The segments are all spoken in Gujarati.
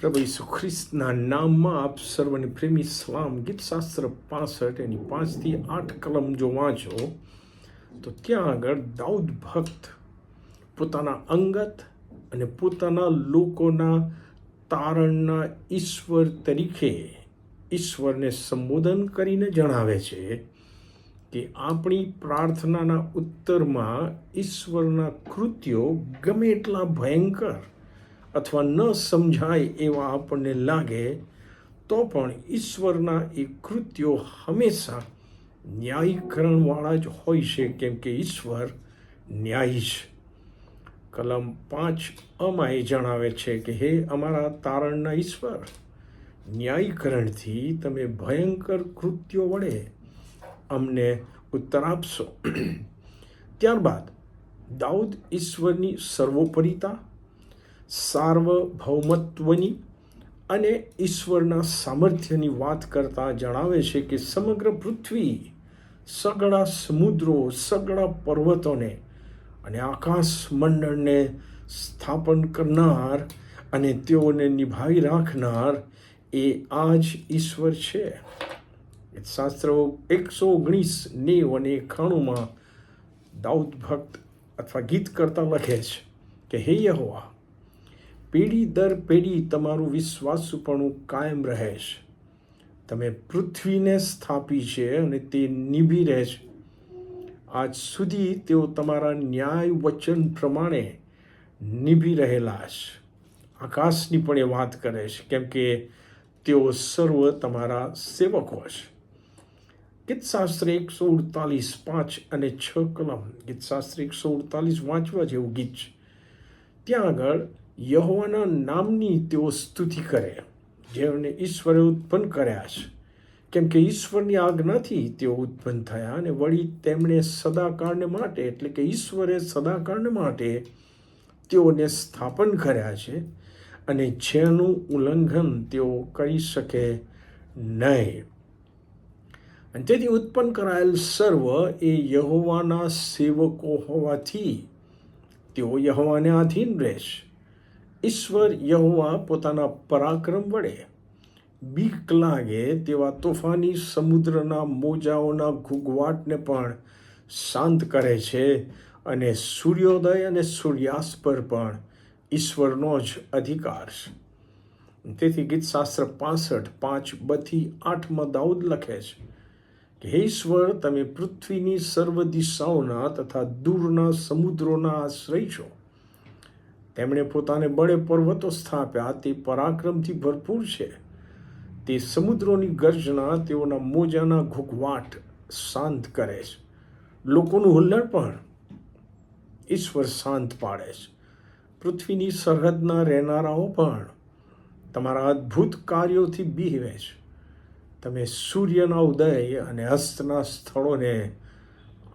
પ્રભુ ઈસુ ખ્રિસ્તના નામમાં આપ સર્વને પ્રેમી સલામ ગીતશાસ્ત્ર પાસઠ એની પાંચથી આઠ કલમ જો વાંચો, તો ત્યાં આગળ દાઉદ ભક્ત પોતાના અંગત અને પોતાના લોકોના તારણના ઈશ્વર તરીકે ઈશ્વરને સંબોધન કરીને જણાવે છે કે આપણી પ્રાર્થનાના ઉત્તરમાં ઈશ્વરના કૃત્યો ગમે એટલા ભયંકર અથવા ન સમજાય એવા આપણને લાગે, તો પણ ઈશ્વરના એ કૃત્યો હંમેશા ન્યાયીકરણવાળા જ હોય છે, કેમ કે ઈશ્વર ન્યાયી છે. કલમ પાંચ અમાએ જણાવે છે કે, હે અમારા તારણના ઈશ્વર, ન્યાયીકરણથી તમે ભયંકર કૃત્યો વડે અમને ઉત્તર આપશો. ત્યારબાદ દાઉદ ઈશ્વરની સર્વોપરિતા સાર્વભૌમત્વની અને ઈશ્વરના સામર્થ્યની વાત કરતા જણાવે છે કે સમગ્ર પૃથ્વી સગળા સમુદ્રો, સગળા પર્વતોને અને આકાશ મંડળને સ્થાપન કરનાર અને તેઓને નિભાવી રાખનાર એ આ જ ઈશ્વર છે. શાસ્ત્રો એકસો ઓગણીસ નેવ અને એકાણુંમાં દાઉદ ભક્ત અથવા ગીત કરતા લખે છે કે, હે યહોવા પેઢી દર પેઢી તમારું વિશ્વાસુપણું કાયમ રહે છે. તમે પૃથ્વીને સ્થાપી છે અને તે નિભી રહે છે. આજ સુધી તેઓ તમારા ન્યાય વચન પ્રમાણે નિભી રહેલા છે. આકાશની પણ એ વાત કરે છે, કેમ કે તેઓ સર્વ તમારા સેવકો છે. ગીતશાસ્ત્ર એકસો અડતાલીસ પાંચ અને છ કલમ. ગીતશાસ્ત્ર એકસો અડતાલીસ વાંચવા જેવું ગીત છે. ત્યાં આગળ યહોવાના નામની તેઓ સ્તુતિ કરે. જેમને ઈશ્વરે ઉત્પન્ન કર્યા છે. કેમ કે ઈશ્વરની આજ્ઞાથી તેઓ ઉત્પન્ન થયા અને વળી તેમણે સદાકાળને માટે, એટલે કે ઈશ્વરે સદાકાળને માટે તેઓને સ્થાપન કર્યા છે અને જેનું ઉલ્લંઘન તેઓ કરી શકે નહીં. અને તેથી ઉત્પન્ન કરાયેલ સર્વ એ યહોવાના સેવકો હોવાથી તેઓ યહોવાને આધીન રહેશે. ઈશ્વર યહોવા પોતાના પરાક્રમ વડે બીક લાગે તેવા તોફાની સમુદ્રના મોજાઓના ઘૂઘવાટને પણ શાંત કરે છે અને સૂર્યોદય અને સૂર્યાસ્ત પર પણ ઈશ્વરનો જ અધિકાર છે. તેથી ગીતશાસ્ત્ર પાસઠ, પાંચ બથી આઠમાં દાઉદ લખે છે કે, હે ઈશ્વર, તમે પૃથ્વીની સર્વ દિશાઓના તથા દૂરના સમુદ્રોના આશ્રય છો. તેમણે પોતાને બળે પર્વતો સ્થાપ્યા. તે પરાક્રમથી ભરપૂર છે. તે સમુદ્રોની ગર્જના, તેઓના મોજાના ઘૂઘવાટ શાંત કરે છે. લોકોનું હુલ્લડ પણ ઈશ્વર શાંત પાડે છે. પૃથ્વીની સરહદના રહેનારાઓ પણ તમારા અદ્ભુત કાર્યોથી બીવે છે. તમે સૂર્યના ઉદય અને અસ્તના સ્થળોને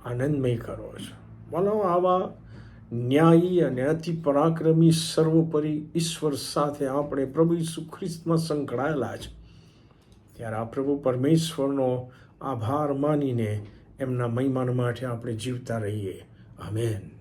આનંદમય કરો છો. બોલો આવા ન્યાયી અને અતિ પરાક્રમી સર્વોપરી ઈશ્વર સાથે આપણે પ્રભુ ઈસુ ખ્રિસ્તમાં સંકળાયેલા છે ત્યારે આ પ્રભુ પરમેશ્વરનો આભાર માનીને એમના મહિમાન માટે આપણે જીવતા રહીએ. આમેન.